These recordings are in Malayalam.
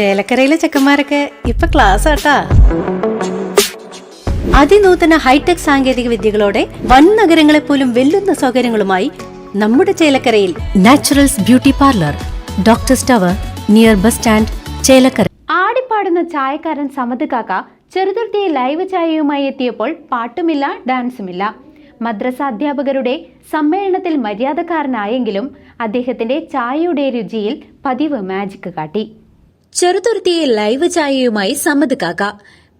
ചേലക്കരയിലെ ചെക്കന്മാരൊക്കെ ഇപ്പൊ ക്ലാസ് ആട്ടാ. അതിനൂതന ഹൈടെക് സാങ്കേതിക വിദ്യകളോടെ വൻ നഗരങ്ങളെ പോലും വെല്ലുന്ന സൗകര്യങ്ങളുമായി നമ്മുടെ ചേലക്കരയിൽ നാച്ചുറൽസ് ബ്യൂട്ടി പാർലർ ഡോക്ടർ സ്റ്റവർ നിയർ ബസ് സ്റ്റാൻഡ് ചേലക്കര. ആടിപ്പാടുന്ന ചായക്കാരൻ സമത് കാക്ക ചെറുതുർത്തിയെ ലൈവ് ചായയുമായി എത്തിയപ്പോൾ പാട്ടുമില്ല ഡാൻസുമില്ല മദ്രസ അധ്യാപകരുടെ സമ്മേളനത്തിൽ മര്യാദക്കാരനായെങ്കിലും അദ്ദേഹത്തിന്റെ ചായയുടെ രുചിയിൽ പതിവ് മാജിക് കാട്ടി. ചെറുതുരുത്തിയെ ലൈവ് ചായയുമായി സമ്മത് കാക്ക.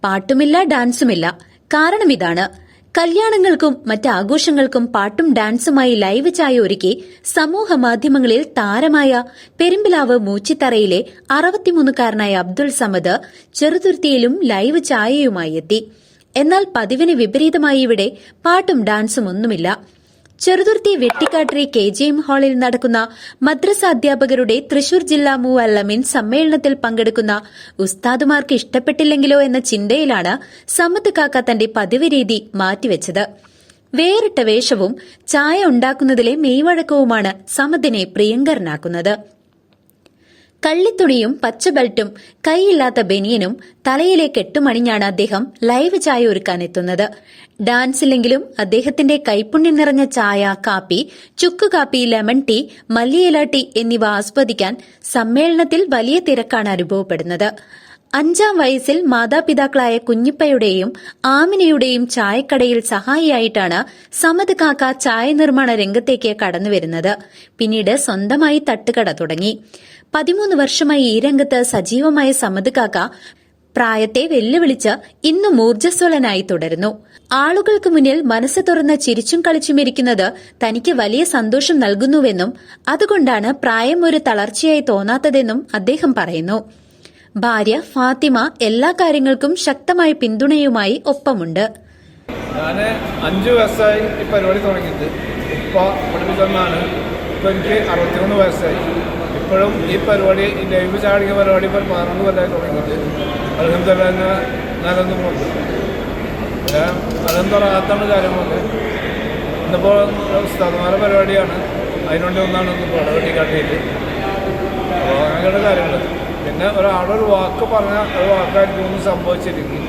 പാട്ടുമില്ല ഡാൻസുമില്ല. കാരണം ഇതാണ്. കല്യാണങ്ങൾക്കും മറ്റ് ആഘോഷങ്ങൾക്കും പാട്ടും ഡാൻസുമായി ലൈവ് ചായ ഒരുക്കി സമൂഹ മാധ്യമങ്ങളിൽ താരമായ പെരുമ്പിലാവ് മൂച്ചിത്തറയിലെ അറുപത്തിമൂന്നുകാരനായ അബ്ദുൾ സമദ് ചെറുതുരുത്തിയിലും ലൈവ് ചായയുമായി എത്തി. എന്നാൽ പതിവിന് വിപരീതമായി ഇവിടെ പാട്ടും ഡാൻസും ഒന്നുമില്ല Cheruthuruthy Vettikattiri K J M ഹാളിൽ നടക്കുന്ന മദ്രസ അധ്യാപകരുടെ തൃശൂർ ജില്ലാ മൂവല്ലമിൻ സമ്മേളനത്തിൽ പങ്കെടുക്കുന്ന ഉസ്താദുമാർക്ക് ഇഷ്ടപ്പെട്ടില്ലെങ്കിലോ എന്ന ചിന്തയിലാണ് സമ്മത്ത് കാക്ക തന്റെ പതിവ് രീതി മാറ്റിവെച്ചത്. വേറിട്ട വേഷവും ചായ ഉണ്ടാക്കുന്നതിലെ മെയ്വഴക്കവുമാണ് സമത്തിനെ പ്രിയങ്കരനാക്കുന്നത്. കള്ളിത്തുണിയും പച്ച ബെൽറ്റും കൈയില്ലാത്ത ബെനിയനും തലയിലെ കെട്ടുമണിഞ്ഞാണ് അദ്ദേഹം ലൈവ് ചായ ഒരുക്കാൻ എത്തുന്നത്. ഡാൻസിലെങ്കിലും അദ്ദേഹത്തിന്റെ കൈപ്പുണ്യം നിറഞ്ഞ ചായ കാപ്പി ചുക്ക് കാപ്പി ലെമൺ ടീ മല്ലിയില ടീ എന്നിവ ആസ്വദിക്കാൻ സമ്മേളനത്തിൽ വലിയ തിരക്കാണ് അനുഭവപ്പെടുന്നത്. അഞ്ചാം വയസ്സിൽ മാതാപിതാക്കളായ കുഞ്ഞിപ്പയുടെയും ആമിനയുടെയും ചായക്കടയിൽ സഹായിയായിട്ടാണ് സമത് കാക്ക ചായ നിർമ്മാണ രംഗത്തേക്ക് കടന്നുവരുന്നത്. പിന്നീട് സ്വന്തമായി തട്ടുകട തുടങ്ങി. പതിമൂന്ന് വർഷമായി ഈ രംഗത്ത് സജീവമായ സമ്മത് കാക്ക പ്രായത്തെ വെല്ലുവിളിച്ച് ഇന്നും ഊർജസ്വലനായി തുടരുന്നു. ആളുകൾക്ക് മുന്നിൽ മനസ്സ് തുറന്ന് ചിരിച്ചും കളിച്ചും ഇരിക്കുന്നത് തനിക്ക് വലിയ സന്തോഷം നൽകുന്നുവെന്നും അതുകൊണ്ടാണ് പ്രായം ഒരു തളർച്ചയായി തോന്നാത്തതെന്നും അദ്ദേഹം പറയുന്നു. ഭാര്യ ഫാത്തിമ എല്ലാ കാര്യങ്ങൾക്കും ശക്തമായ പിന്തുണയുമായി ഒപ്പമുണ്ട്. ഞാൻ അഞ്ച് വയസ്സായി ഈ പരിപാടി തുടങ്ങിയിട്ട്. ഇപ്പോൾ പഠിപ്പിച്ചൊന്നാണ് ഇപ്പോൾ എനിക്ക് അറുപത്തിമൂന്ന് വയസ്സായി. ഇപ്പോഴും ഈ പരിപാടി ഈ ലൈവ് ചാടിയ പരിപാടി ഇപ്പോൾ പതിനൊന്ന് കൊല്ലമായി തുടങ്ങിയിട്ട്. അലഹമ്മദല്ല നിലനിന്നുകൊണ്ട് ഞാൻ അലഹമ്മദാത്താണ് കാര്യങ്ങളൊക്കെ ഇന്നിപ്പോൾ സ്ഥലമാര പരിപാടിയാണ്. അതിനുവേണ്ടി ഒന്നാണ് ഇന്ന് ഇടവെട്ടി കാട്ടിയിട്ട് അപ്പോൾ അങ്ങനെയുള്ള കാര്യങ്ങൾ പിന്നെ ഒരാളൊരു വാക്ക് പറഞ്ഞാൽ അത് വാക്കായിരിക്കും ഒന്നും സംഭവിച്ചിരിക്കും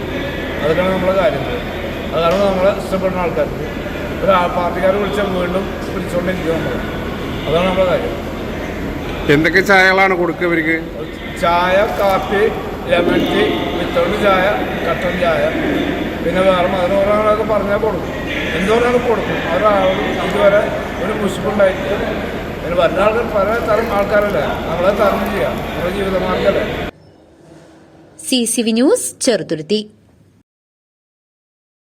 അതൊക്കെയാണ് നമ്മളെ കാര്യങ്ങൾ അതാണ് നമ്മളെ ഇഷ്ടപ്പെടുന്ന ആൾക്കാർക്ക്. ഒരു പാർട്ടിക്കാർ വിളിച്ചാൽ വീണ്ടും വിളിച്ചുകൊണ്ടിരിക്കുക നമ്മൾ അതാണ് നമ്മുടെ കാര്യം. എന്തൊക്കെ ചായകളാണ് കൊടുക്കുക ഇവർക്ക്? ചായ കാപ്പി ലെമൺ ടീ വിത്തൗട്ട് ചായ കട്ടൻ ചായ. പിന്നെ വേറെ മധുരങ്ങളൊക്കെ പറഞ്ഞാൽ കൊടുക്കും. എന്തോരാൾ കൊടുക്കും? ഒരാളും ഇതുവരെ ഒരു മുഷിപ്പുണ്ടായിട്ട് പിന്നെ വരുന്ന ആൾക്കാർ പല തരം ആൾക്കാരല്ലേ? നമ്മളെ തരണം ചെയ്യാം. നമ്മുടെ ജീവിതമാർഗല്ലേ? C C V news Cheruthuruthy.